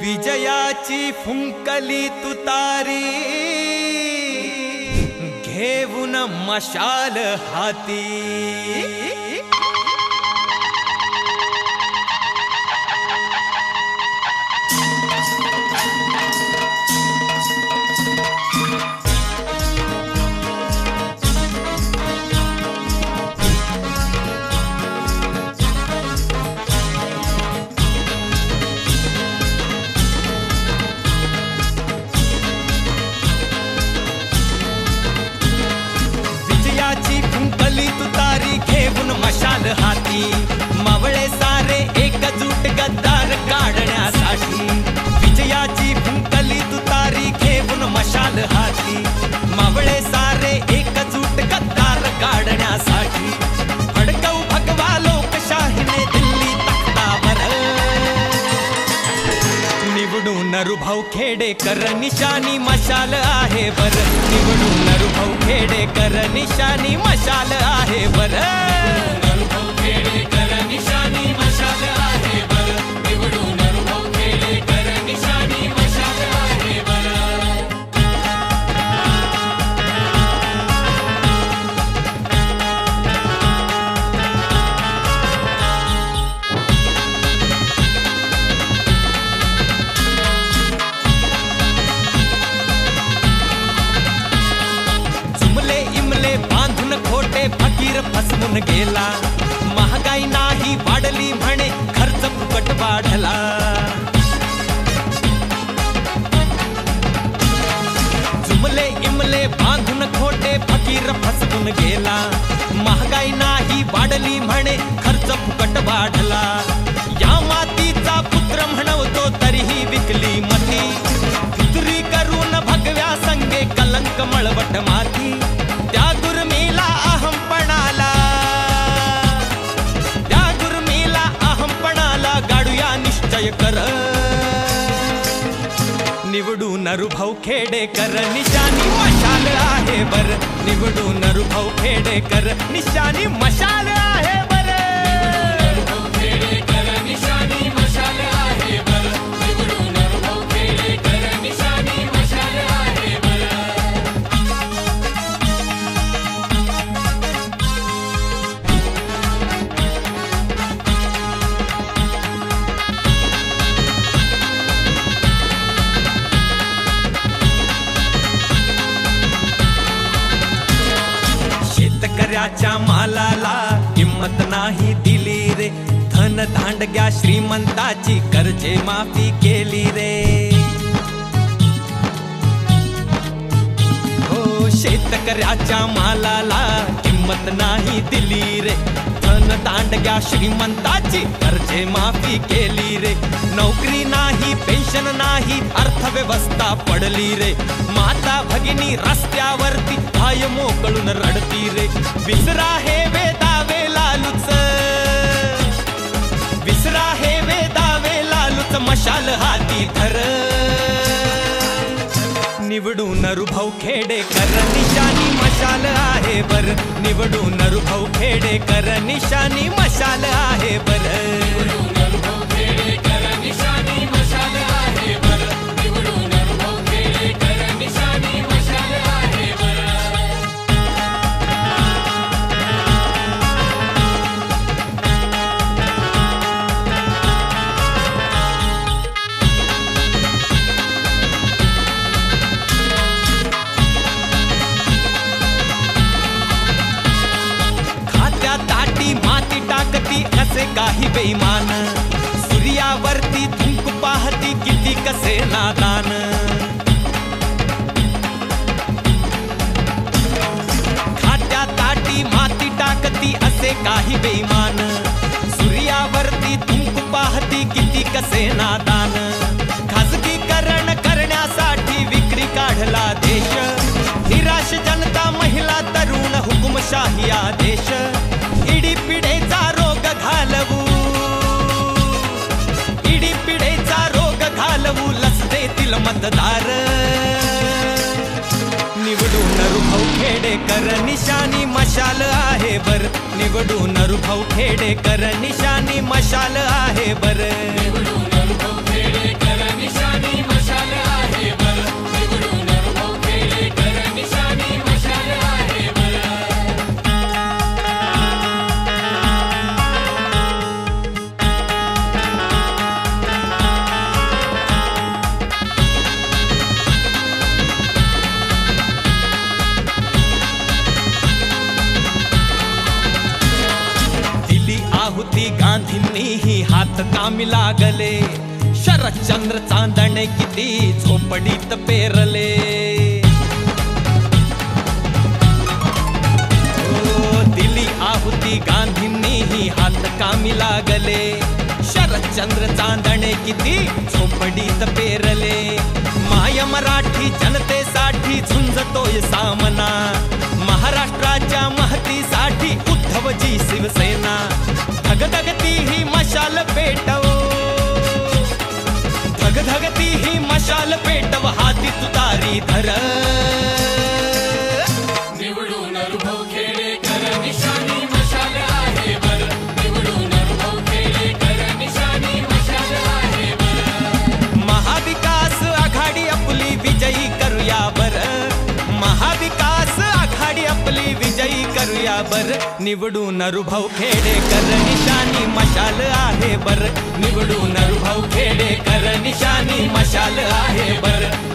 विजयाची फुंकली तुतारी घेऊन मशाल हाती. निवडून नरुभाऊ खेडेकर निशानी मशाल आहे बर. निवडून नरुभाऊ खेडेकर निशानी मशाल आहे बर. फसवून गेला. महागाई नाही वाढली म्हणे खर्च फुकट वाढला. जुमले इमले बांधून खोटे फकीर फसवून गेला. महागाई नाही वाढली म्हणे खर्च फुकट वाढला. या मातीचा पुत्र म्हणवतो तरीही विकली मती. फितुरी करून भगव्या संगे कलंक मळवट माती. नरुभाऊ खेडेकर निशानी मशाल आहे बर. निवडून नरुभाऊ खेडेकर निशानी मशाल आहे. शेतकऱ्याच्या मालाला किंमत नाही दिली रे. धन धांडग्या श्रीमंताची कर्जे माफी केली रे. हो शेतकऱ्याच्या मालाला किंमत नाही दिली रे. धन दांडग्या श्रीमंताची कर्जे माफी केली रे. नोकरी नाही पेन्शन नाही अर्थव्यवस्था पडली रे. माता भगिनी रस्त्यावरती पाय मोकळून रडती रे. विसरा हे वेदावे लालूच विसरा हे वेदावे लालूच मशाल हाती धर निवडून अरुभाऊ खेडेकर निशानी मशाल आहे बर. निवडून अरुभाऊ खेडेकर निशानी मशाल आहे बर. कसे काही बेमान सूर्यावरती थुंक पाहती किती कसे नादान? खात्या ताटी माती टाकती असे काही बेमान सूर्यावरती थुंक पाहती किती कसे नादान? खाजगीकरण करण्यासाठी विक्री काढला देश. निराश जनता महिला तरुण हुकुमशाही आदेश. मतदार निवडून रुभाऊ खेडेकर निशानी मशाल आहे बर. निवडून रुभाऊ खेडेकर निशानी मशाल आहे बर. आहुती हात कामी लागले. शरदचंद्र चांदणे किती झोपडीत पेरले. ओ, दिली आहुती गांधींनीही हात कामी लागले. शरदचंद्र चांदणे किती झोपडीत पेरले. माय मराठी जनतेसाठी झुंजतोय सामना. महाराष्ट्राच्या महतीसाठी उद्धवजी शिवसेना. धगधगती ही मशाल पेटव. धगधगती ही मशाल पेटव हाती तुतारी धर. बर निवडून अनुभव खेडेकर निशानी मशाल आहे बर. निवडून अनुभव खेडेकर निशानी मशाल आहे बर खेडेकर मशाल आहे बर.